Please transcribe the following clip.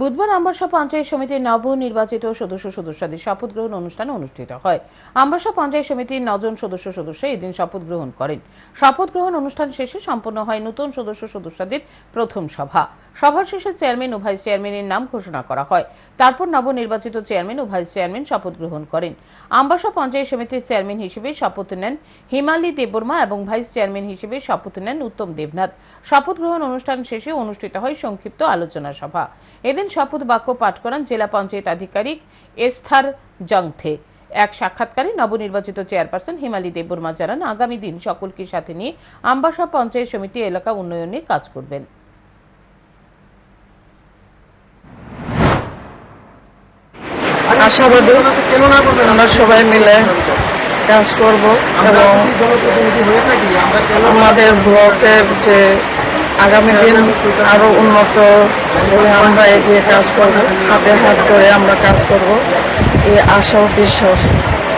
বুধবার আম্বাসা পঞ্চায়েত সমিতির নবনির্বাচিত সদস্য সদস্যদের শপথ গ্রহণ অনুষ্ঠান অনুষ্ঠিত হয়। আম্বাসা পঞ্চায়েত সমিতির নজন সদস্য সদস্য এদিন শপথ গ্রহণ করেন। শপথ গ্রহণ অনুষ্ঠান শেষে সম্পন্ন হয় নতুন সদস্য সদস্যদের প্রথম সভা। সভার শেষে চেয়ারম্যান ও ভাইস চেয়ারম্যানের নাম ঘোষণা করা হয়। তারপর নবনির্বাচিত চেয়ারম্যান ও ভাইস চেয়ারম্যান শপথ গ্রহণ করেন। আম্বাসা পঞ্চায়েত সমিতির চেয়ারম্যান হিসেবে শপথ নেন হিমালি দেববর্মা এবং ভাইস চেয়ারম্যান হিসেবে শপথ নেন উত্তম দেবনাথ। শপথ গ্রহণ অনুষ্ঠান শেষে অনুষ্ঠিত হয় সংক্ষিপ্ত আলোচনা সভা। এদিন শপথ বাক্য পাঠ করান জেলা পঞ্চায়েত আধিকারিক এস্থার জংথে। এক সাক্ষাৎকারে নবনির্বাচিত চেয়ারপারসন হিমালি দেববর্মা জানান আগামী দিন সকলকে সাথে নিয়ে আম্বাসা পঞ্চায়েত সমিতি এলাকা উন্নয়নে কাজ করবেন। আশাবাদী আমরা সবাই মিলে কাজ করব এবং আমাদের ব্লকের যে আগামী দিন আরও উন্নত আমরা এগিয়ে কাজ করব, হাতে হাত করে আমরা কাজ করব। এই আশা বিশ্বাস।